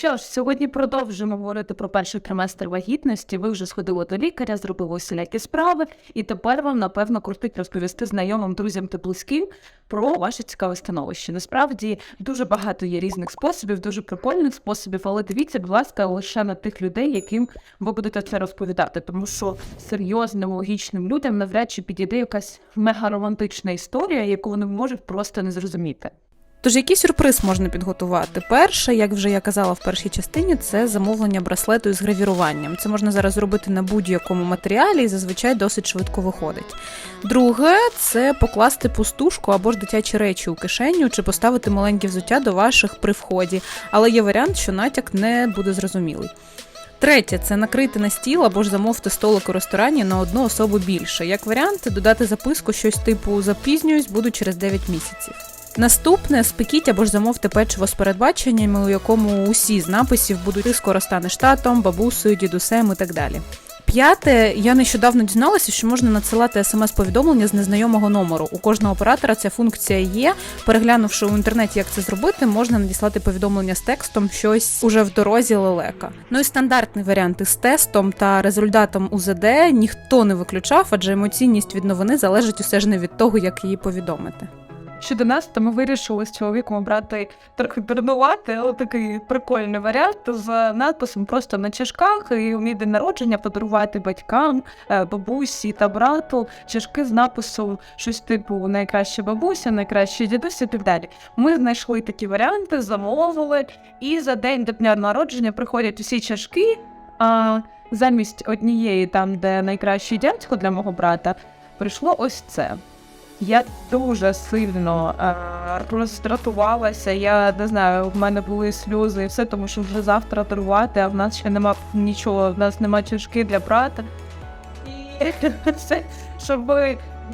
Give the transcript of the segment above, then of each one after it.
Що ж, сьогодні продовжимо говорити про перший триместр вагітності. Ви вже сходили до лікаря, зробили усілякі справи, і тепер вам, напевно, крутить розповісти знайомим друзям та близьким про ваше цікаве становище. Насправді дуже багато є різних способів, дуже прикольних способів, але дивіться, будь ласка, лише на тих людей, яким ви будете це розповідати, тому що серйозним логічним людям навряд чи підійде якась мега-романтична історія, яку вони можуть просто не зрозуміти. Тож який сюрприз можна підготувати? Перше, як вже я казала в першій частині, це замовлення браслету із гравіруванням. Це можна зараз зробити на будь-якому матеріалі і зазвичай досить швидко виходить. Друге, це покласти пустушку або ж дитячі речі у кишеню чи поставити маленьке взуття до ваших при вході, але є варіант, що натяк не буде зрозумілий. Третє це накрити на стіл або ж замовити столик у ресторані на одну особу більше. Як варіант, додати записку щось типу запізнююсь, буду через 9 місяців. Наступне спекіть або ж замовте печиво з передбаченнями, у якому усі з написів будуть ти скоро станеш татом, бабусею, дідусем і так далі. П'яте, я нещодавно дізналася, що можна надсилати смс-повідомлення з незнайомого номеру. У кожного оператора ця функція є. Переглянувши у інтернеті, як це зробити, можна надіслати повідомлення з текстом щось уже в дорозі лелека. Ну і стандартний варіант із тестом та результатом УЗД ніхто не виключав, адже емоційність від новини залежить усе ж не від того, як її повідомити. Щодо нас, то ми вирішили з чоловіком обрати трохи пернувати, але такий прикольний варіант з надписом просто на чашках і у мій день народження подарувати батькам, е, бабусі та брату чашки з написом щось типу найкраща бабуся, найкраща дідусь і так далі. Ми знайшли такі варіанти, замовили, і за день до дня народження приходять усі чашки. А замість однієї, там, де найкращий дядько для мого брата, прийшло ось це. Я дуже сильно е, роздратувалася. Я не знаю, в мене були сльози і все, тому що вже завтра дарувати, а в нас ще нема нічого, в нас нема чашки для брата. І це, щоб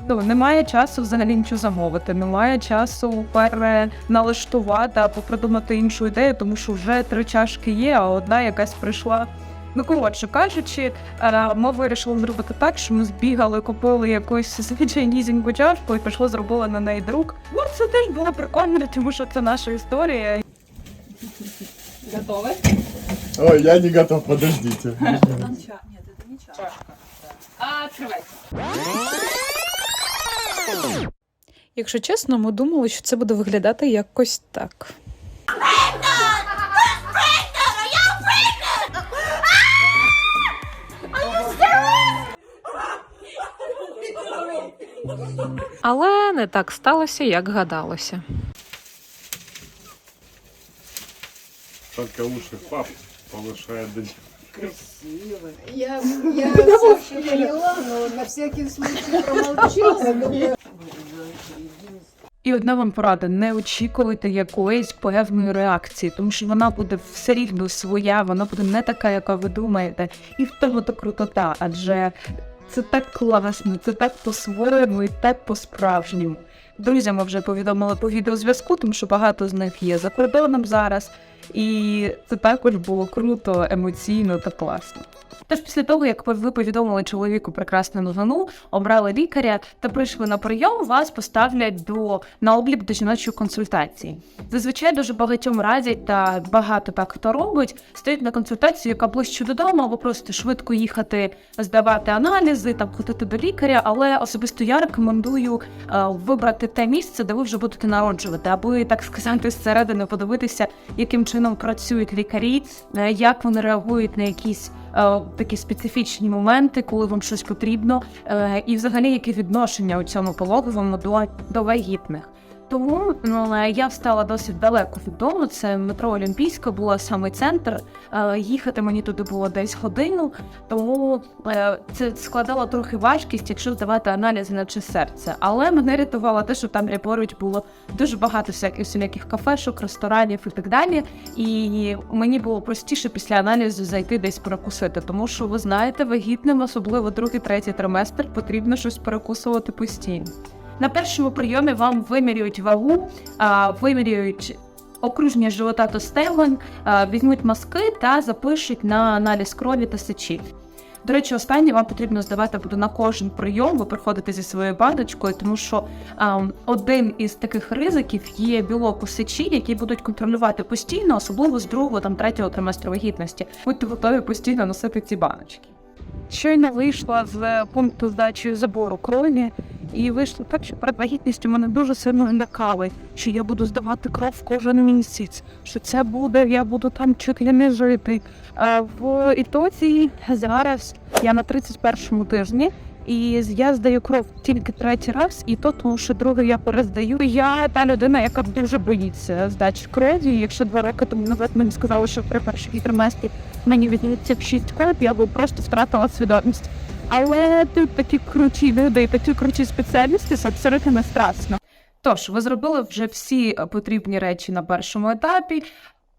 ну, немає часу взагалі нічого замовити, немає часу переналаштувати або придумати іншу ідею, тому що вже три чашки є, а одна якась прийшла. Ну, коротше кажучи, е, ми вирішили зробити так, що ми збігали, купили якусь звичайнісіньку чашку і пішло, зробили на неї друк. Ну, це теж було прикольно, тому що це наша історія. Готові? Ой, я не готов, подождите. Якщо чесно, ми думали, що це буде виглядати якось так. Але не так сталося, як гадалося. Только уши пап повышает до Я, я все поняла, но на всякий случай промолчала. І одна вам порада: не очікуйте якоїсь певної реакції, тому що вона буде все рівно своя, вона буде не така, яка ви думаєте. І в тому то крутота, адже це так класно, це так по-своєму і так по-справжньому. Друзям ми вже повідомили по відеозв'язку, тому що багато з них є за кордоном зараз. І це також було круто, емоційно та класно. Тож після того, як ви повідомили чоловіку прекрасну новину, обрали лікаря та прийшли на прийом, вас поставлять до на облік до жіночої консультації. Зазвичай дуже багатьом радять та багато так хто робить, стоїть на консультацію, яка ближче додому, або просто швидко їхати здавати аналізи, там ходити до лікаря. Але особисто я рекомендую е, вибрати те місце, де ви вже будете народжувати, аби так сказати, зсередини подивитися, яким чином працюють лікарі, е, як вони реагують на якісь е, такі специфічні моменти, коли вам щось потрібно, е, і взагалі яке відношення у цьому пологовому до, до вагітних. Тому ну, я встала досить далеко від дому. Це метро Олімпійська, була саме центр. Е, Їхати мені туди було десь годину, тому е, це складало трохи важкість, якщо здавати аналізи на чи серце. Але мене рятувало те, що там поруч було дуже багато всяких кафешок, ресторанів і так далі. І мені було простіше після аналізу зайти десь перекусити, тому що ви знаєте, вагітним, особливо другий, третій триместр, потрібно щось перекусувати постійно. На першому прийомі вам вимірюють вагу, вимірюють окруження живота та стегон, візьмуть мазки та запишуть на аналіз крові та сечі. До речі, останнє вам потрібно здавати буде на кожен прийом. Ви приходите зі своєю баночкою, тому що ем, один із таких ризиків є білок у сечі, які будуть контролювати постійно, особливо з другого там третього триместру вагітності. Будьте готові постійно носити ці баночки. Щойно вийшла з пункту здачі забору крові, і вийшло так, що перед вагітністю мене дуже сильно лякали, що я буду здавати кров кожен місяць, що це буде, я буду там чуть ли не жити. В ітоці зараз я на 31-му тижні. І я здаю кров тільки третій раз, і то тому, що другий я перездаю. Я та людина, яка дуже боїться здачі крові. Якщо два роки тому назад мені сказали, що при першій триместрі мені віддається в шість кров, я би просто втратила свідомість. Але тут такі круті люди такі круті спеціалісти, що абсолютно не страшно. Тож, ви зробили вже всі е, потрібні речі на першому етапі.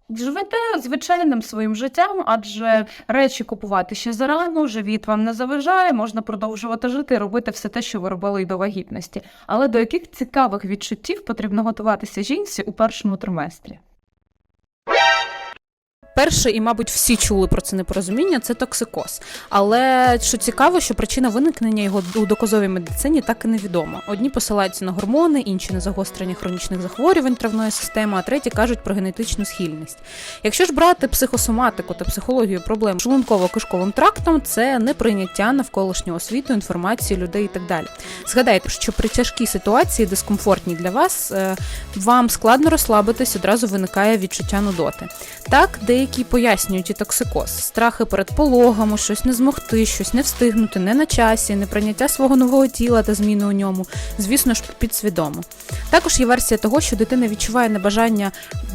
Живете звичайним своїм життям, адже речі купувати ще зарано, живіт вам не заважає, можна продовжувати жити робити все те, що ви робили і до вагітності. Але до яких цікавих відчуттів потрібно готуватися жінці у першому триместрі? Перше, і, мабуть, всі чули про це непорозуміння, це токсикоз. Але що цікаво, що причина виникнення його у доказовій медицині так і невідома. Одні посилаються на гормони, інші на загострення хронічних захворювань травної системи, а треті кажуть про генетичну схильність. Якщо ж брати психосоматику та психологію проблем шлунково-кишковим трактом, це неприйняття навколишнього світу, інформації людей і так далі. Згадайте, що при тяжкій ситуації, дискомфортній для вас, е, вам складно розслабитись, одразу виникає відчуття нудоти. Так, деякі пояснюють і токсикоз, страхи перед пологами, щось не змогти, щось не встигнути, не на часі, неприйняття свого нового тіла та зміни у ньому, звісно ж, підсвідомо. Також є версія того, що дитина відчуває небажання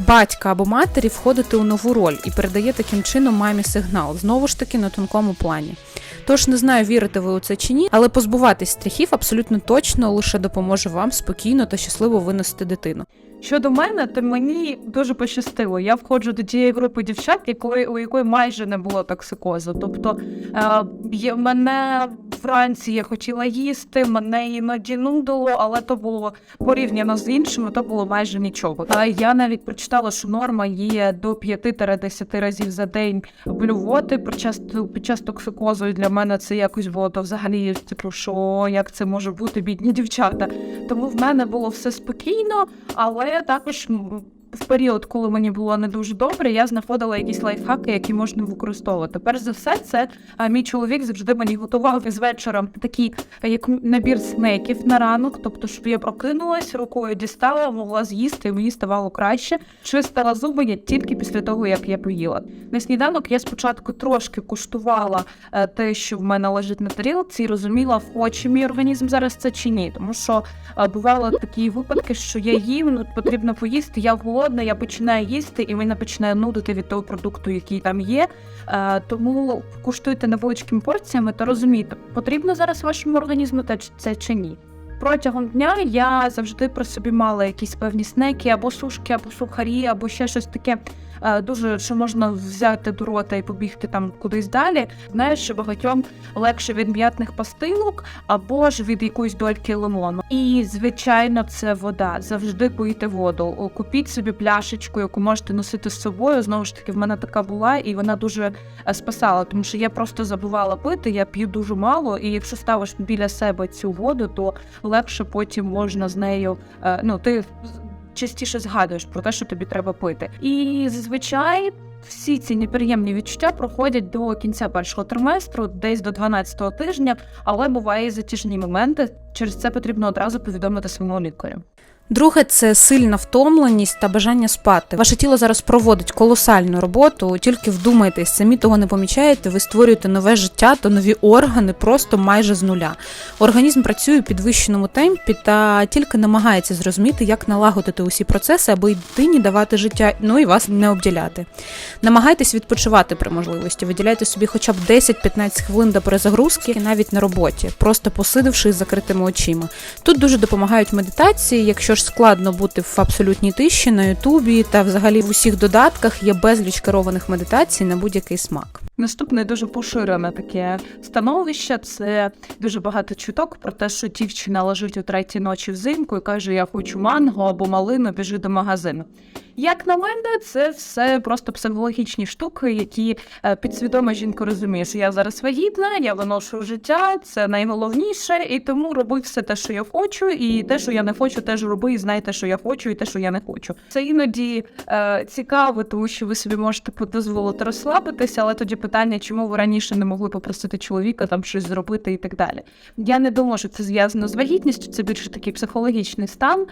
батька або матері входити у нову роль і передає таким чином мамі сигнал, знову ж таки на тонкому плані. Тож не знаю, вірите ви у це чи ні, але позбуватись страхів абсолютно точно лише допоможе вам спокійно та щасливо виносити дитину. Щодо мене, то мені дуже пощастило. Я входжу до тієї групи дівчат, якої, у якої майже не було токсикозу. Тобто е, мене вранці я хотіла їсти, мене іноді нудило, але то було порівняно з іншими, то було майже нічого. А я навіть прочитала, що норма є до 5-10 разів за день блювоти під час, під час токсикозу. Для мене це якось було то взагалі типу, що як це може бути, бідні дівчата. Тому в мене було все спокійно, але також в період, коли мені було не дуже добре, я знаходила якісь лайфхаки, які можна використовувати. Перш за все, це а, мій чоловік завжди мені готував із вечора такий як набір снеків на ранок, тобто, щоб я прокинулась, рукою дістала, могла з'їсти, і мені ставало краще. Чистила зуби я тільки після того, як я поїла. На сніданок я спочатку трошки куштувала е, те, що в мене лежить на тарілці, і розуміла, хоче мій організм зараз це чи ні. Тому що е, бували такі випадки, що я їм ну, потрібно поїсти, я голодна, я починаю їсти, і мене починає нудити від того продукту, який там є. Е, Тому куштуйте невеличкими порціями та розумійте, потрібно зараз вашому організму те- це чи ні. Протягом дня я завжди при собі мала якісь певні снеки, або сушки, або сухарі, або ще щось таке. Е, Дуже що можна взяти до рота і побігти там кудись далі. Знаєш, що багатьом легше від м'ятних пастилок або ж від якоїсь дольки лимону. І звичайно, це вода. Завжди пийте воду. Купіть собі пляшечку, яку можете носити з собою. Знову ж таки, в мене така була, і вона дуже е, спасала, тому що я просто забувала пити. Я п'ю дуже мало, і якщо ставиш біля себе цю воду, то легше потім можна з нею. е, Ну ти частіше згадуєш про те, що тобі треба пити. І зазвичай. Всі ці неприємні відчуття проходять до кінця першого триместру, десь до 12-го тижня, але буває затяжні моменти. Через це потрібно одразу повідомити своєму лікарю. Друге, це сильна втомленість та бажання спати. Ваше тіло зараз проводить колосальну роботу, тільки вдумайтесь, самі того не помічаєте, ви створюєте нове життя та нові органи просто майже з нуля. Організм працює у підвищеному темпі та тільки намагається зрозуміти, як налагодити усі процеси, аби дитині давати життя, ну і вас не обділяти. Намагайтесь відпочивати при можливості, виділяйте собі хоча б 10-15 хвилин до перезагрузки, навіть на роботі, просто посидивши з закритими очима. Тут дуже допомагають медитації. Якщо складно бути в абсолютній тиші на Ютубі та взагалі в усіх додатках є безліч керованих медитацій на будь-який смак. Наступне дуже поширене таке становище. Це дуже багато чуток про те, що дівчина лежить у третій ночі взимку і каже: Я хочу манго або малину, біжи до магазину. Як на мене, це все просто психологічні штуки, які е, підсвідомо жінка розуміє, що я зараз вагітна, я виношу життя, це найголовніше, і тому роби все те, що я хочу, і те, що я не хочу, теж роби, і знай те, що я хочу, і те, що я не хочу. Це іноді е, цікаво, тому що ви собі можете дозволити розслабитися, але тоді питання, чому ви раніше не могли попросити чоловіка там щось зробити і так далі. Я не думаю, що це зв'язано з вагітністю, це більше такий психологічний стан.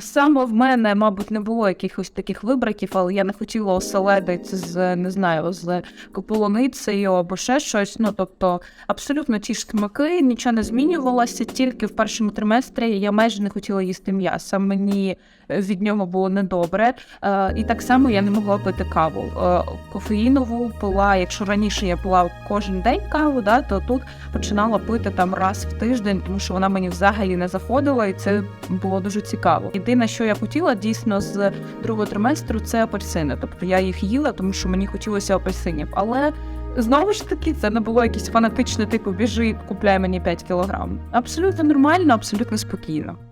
Саме в мене, мабуть, не було якихось таких вибраків, але я не хотіла оселедити з не знаю, з полуницею або ще щось. Ну тобто, абсолютно ті ж смаки, нічого не змінювалося. Тільки в першому триместрі я майже не хотіла їсти м'яса. Мені е, від нього було недобре. Е, і так само я не могла пити каву. Е, кофеїнову пила, якщо раніше я пила кожен день каву, да, то тут починала пити там раз в тиждень, тому що вона мені взагалі не заходила, і це було дуже цікаво. Єдине, що я хотіла дійсно з другого триместру, це апельсини. Тобто я їх їла, тому що мені хотілося апельсинів. Але знову ж таки, це не було якесь фанатичне, типу біжи, купляй мені 5 кілограм. Абсолютно нормально, абсолютно спокійно.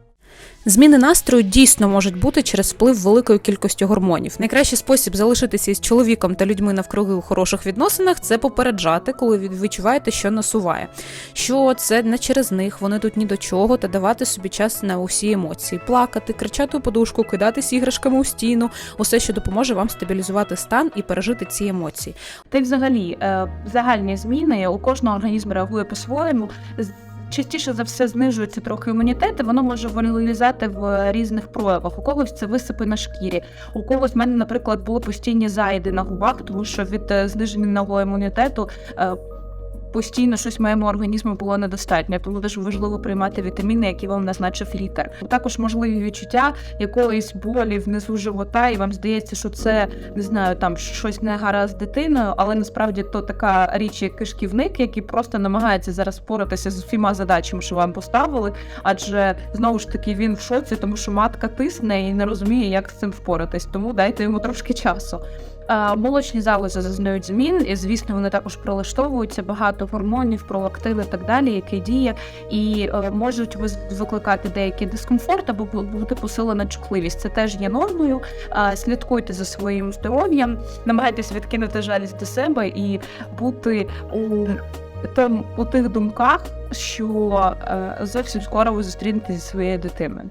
Зміни настрою дійсно можуть бути через вплив великої кількості гормонів. Найкращий спосіб залишитися із чоловіком та людьми навкруги у хороших відносинах це попереджати, коли ви відчуваєте, що насуває. Що це не через них, вони тут ні до чого, та давати собі час на усі емоції, плакати, кричати у подушку, кидатись іграшками у стіну, усе, що допоможе вам стабілізувати стан і пережити ці емоції. Та й взагалі е, загальні зміни у кожного організм реагує по-своєму. Частіше за все знижується трохи імунітет, і воно може вилізати в різних проявах. У когось це висипи на шкірі, у когось в мене, наприклад, були постійні зайди на губах, тому що від е, зниженого імунітету е, постійно щось моєму організму було недостатньо. Тому дуже важливо приймати вітаміни, які вам назначив лікар. Також можливі відчуття якоїсь болі внизу живота, і вам здається, що це не знаю, там щось не гаразд дитиною, але насправді то така річ, як кишківник, який просто намагається зараз впоратися з усіма задачами, що вам поставили. Адже знову ж таки він в шоці, тому що матка тисне і не розуміє, як з цим впоратись. Тому дайте йому трошки часу. Молочні залози зазнають змін, і звісно, вони також прилаштовуються багато гормонів, пролактив і так далі, які діє, і е, можуть викликати деякий дискомфорт або бути посилена чутливість. Це теж є нормою. Слідкуйте за своїм здоров'ям, намагайтесь відкинути жалість до себе і бути у там у тих думках, що е, зовсім скоро ви зустрінетеся зі своєю дитиною.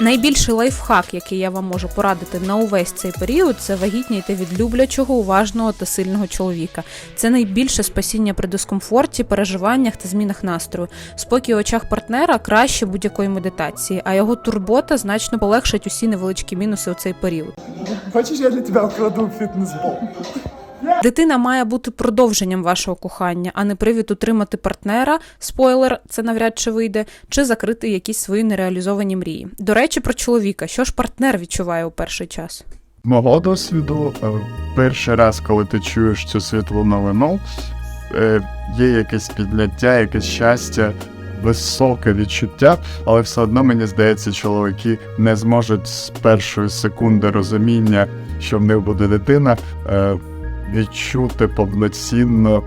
Найбільший лайфхак, який я вам можу порадити на увесь цей період, це вагітніти від люблячого, уважного та сильного чоловіка. Це найбільше спасіння при дискомфорті, переживаннях та змінах настрою. Спокій у очах партнера краще будь-якої медитації, а його турбота значно полегшить усі невеличкі мінуси у цей період. Хочешь, я для тебя украду фитнес-бол? Дитина має бути продовженням вашого кохання, а не привід утримати партнера. Спойлер, це навряд чи вийде, чи закрити якісь свої нереалізовані мрії. До речі, про чоловіка, що ж партнер відчуває у перший час. мого досвіду, е, перший раз, коли ти чуєш цю світлу новину, е, є якесь підняття, якесь щастя, високе відчуття, але все одно мені здається, чоловіки не зможуть з першої секунди розуміння, що в них буде дитина, е, відчути повноцінно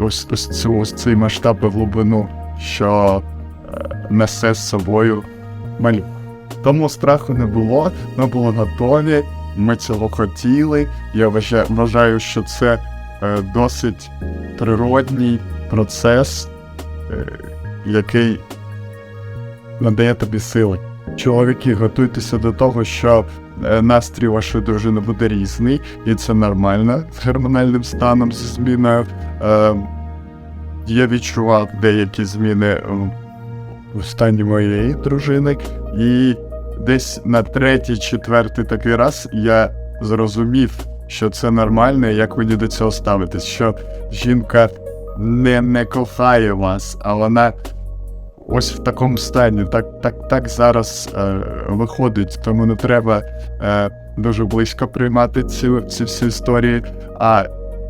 ось, ось, цю, ось цей масштаб і глибину, що е, несе з собою малюк. Тому страху не було, ми були готові, ми цього хотіли. Я вважаю, що це е, досить природній процес, е, який надає тобі сили. Чоловіки, готуйтеся до того, що е, настрій вашої дружини буде різний, і це нормально з гормональним станом, зі зміною. Е, я відчував деякі зміни е, в стані моєї дружини, і десь на третій, четвертий такий раз я зрозумів, що це нормально, і як мені до цього ставитись, що жінка не, не кохає вас, а вона ось в такому стані, так, так, так зараз е, виходить, тому не треба е, дуже близько приймати ці, ці всі історії, а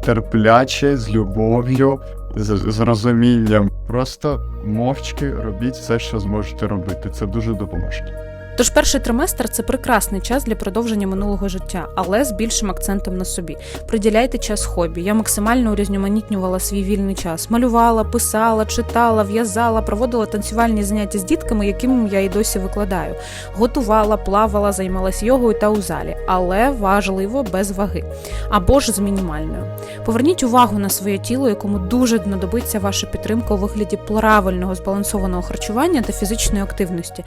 терпляче, з любов'ю, з, з розумінням. Просто мовчки робіть все, що зможете робити. Це дуже допоможе. Тож перший триместр це прекрасний час для продовження минулого життя, але з більшим акцентом на собі. Приділяйте час хобі. Я максимально урізноманітнювала свій вільний час. Малювала, писала, читала, в'язала, проводила танцювальні заняття з дітками, яким я і досі викладаю. Готувала, плавала, займалась йогою та у залі, але важливо без ваги або ж з мінімальною. Поверніть увагу на своє тіло, якому дуже знадобиться ваша підтримка у вигляді правильного збалансованого харчування та фізичної активності.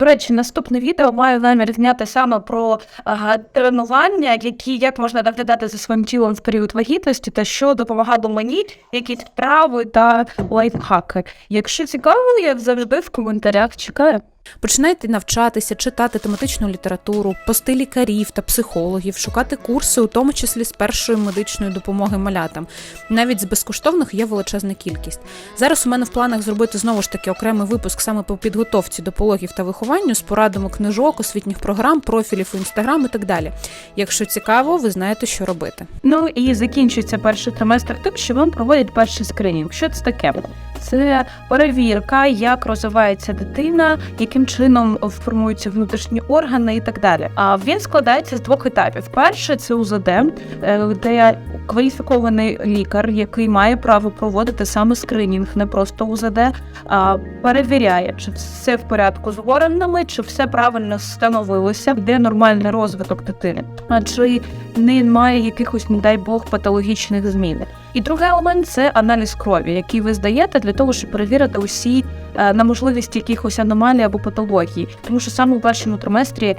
До речі, наступне відео маю намір зняти саме про а, тренування, які як можна доглядати за своїм тілом в період вагітності, та що допомагало мені, якісь вправи та лайфхаки. Якщо цікаво, я завжди в коментарях чекаю. Починайте навчатися, читати тематичну літературу, пости лікарів та психологів, шукати курси, у тому числі з першої медичної допомоги малятам. Навіть з безкоштовних є величезна кількість. Зараз у мене в планах зробити знову ж таки окремий випуск саме по підготовці до пологів та вихованню з порадами книжок, освітніх програм, профілів у інстаграм і так далі. Якщо цікаво, ви знаєте, що робити. Ну і закінчується перший триместр тим, що вам проводять перший скринінг. Що це таке? Це перевірка, як розвивається дитина, яким чином формуються внутрішні органи і так далі. А він складається з двох етапів. Перше це УЗД, е, де кваліфікований лікар, який має право проводити саме скринінг, не просто УЗД, а перевіряє, чи все в порядку з органами, чи все правильно встановилося, де нормальний розвиток дитини, а чи немає якихось, не дай Бог, патологічних змін. І другий елемент це аналіз крові, який ви здаєте для того, щоб перевірити усі е, на можливість якихось аномалій або патологій. Тому що саме у першому триместрі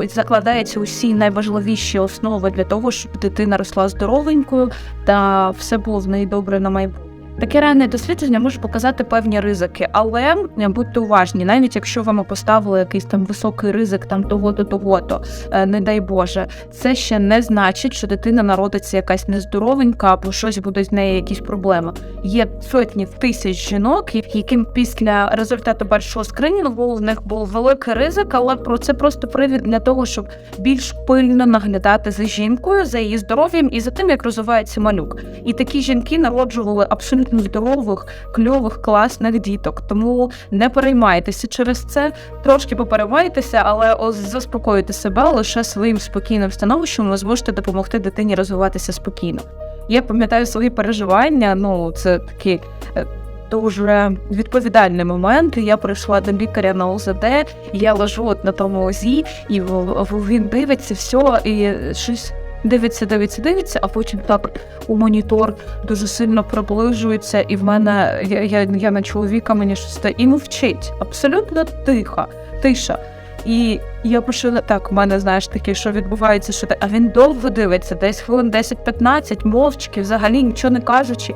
е, закладаються усі найважливіші основи для того, щоб дитина росла здоровенькою та все було в неї добре на майбутнє. Таке ранне дослідження може показати певні ризики, але будьте уважні, навіть якщо вам поставили якийсь там високий ризик, там того-то, того-то, е, не дай Боже, це ще не значить, що дитина народиться якась нездоровенька або щось буде з нею якісь проблеми. Є сотні тисяч жінок, яким після результату першого скринінгу в них був великий ризик, але про це просто привід для того, щоб більш пильно наглядати за жінкою, за її здоров'ям і за тим, як розвивається малюк. І такі жінки народжували абсолютно здорових, кльових, класних діток. Тому не переймайтеся через це, трошки попереймайтеся, але заспокоїте себе лише своїм спокійним становищем. Ви зможете допомогти дитині розвиватися спокійно. Я пам'ятаю свої переживання. Ну це такі. е, Дуже відповідальний момент. Я прийшла до лікаря на ОЗД, я лежу от на тому ОЗі, і він дивиться все, і щось дивиться, дивиться, дивиться, а потім так у монітор дуже сильно приближується, і в мене я, я, я на чоловіка мені щось та і мовчить. Абсолютно тиха, тиша. І я почала так, в мене знаєш таке, що відбувається, що те- а він довго дивиться, десь хвилин 10-15, мовчки, взагалі нічого не кажучи.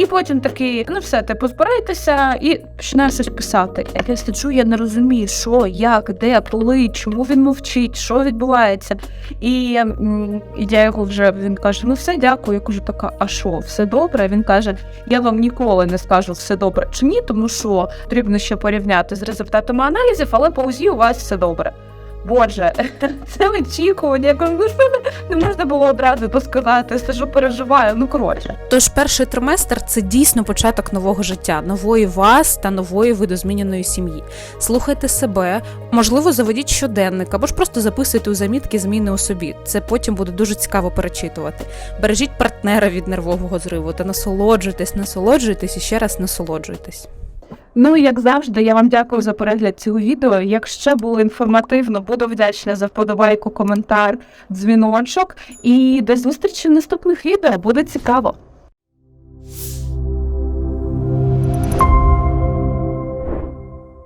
І потім такий, ну все, типу, збирайтеся і починає щось писати. Як я сиджу, я не розумію, що, як, де, коли, чому він мовчить, що відбувається. І, і я його вже він каже: Ну все, дякую. Я кажу, така, а що, все добре? Він каже: Я вам ніколи не скажу все добре чи ні, тому що потрібно ще порівняти з результатами аналізів, але по УЗІ у вас все добре. Боже, це очікування, я кажу, ну не, можна було одразу сказати, сижу, переживаю. Ну коротше. Тож перший триместр це дійсно початок нового життя, нової вас та нової видозміненої сім'ї. Слухайте себе, можливо, заведіть щоденник або ж просто записуйте у замітки зміни у собі. Це потім буде дуже цікаво перечитувати. Бережіть партнера від нервового зриву та насолоджуйтесь, насолоджуйтесь і ще раз насолоджуйтесь. Ну як завжди, я вам дякую за перегляд цього відео. Якщо було інформативно, буду вдячна за вподобайку, коментар, дзвіночок. І до зустрічі в наступних відео буде цікаво.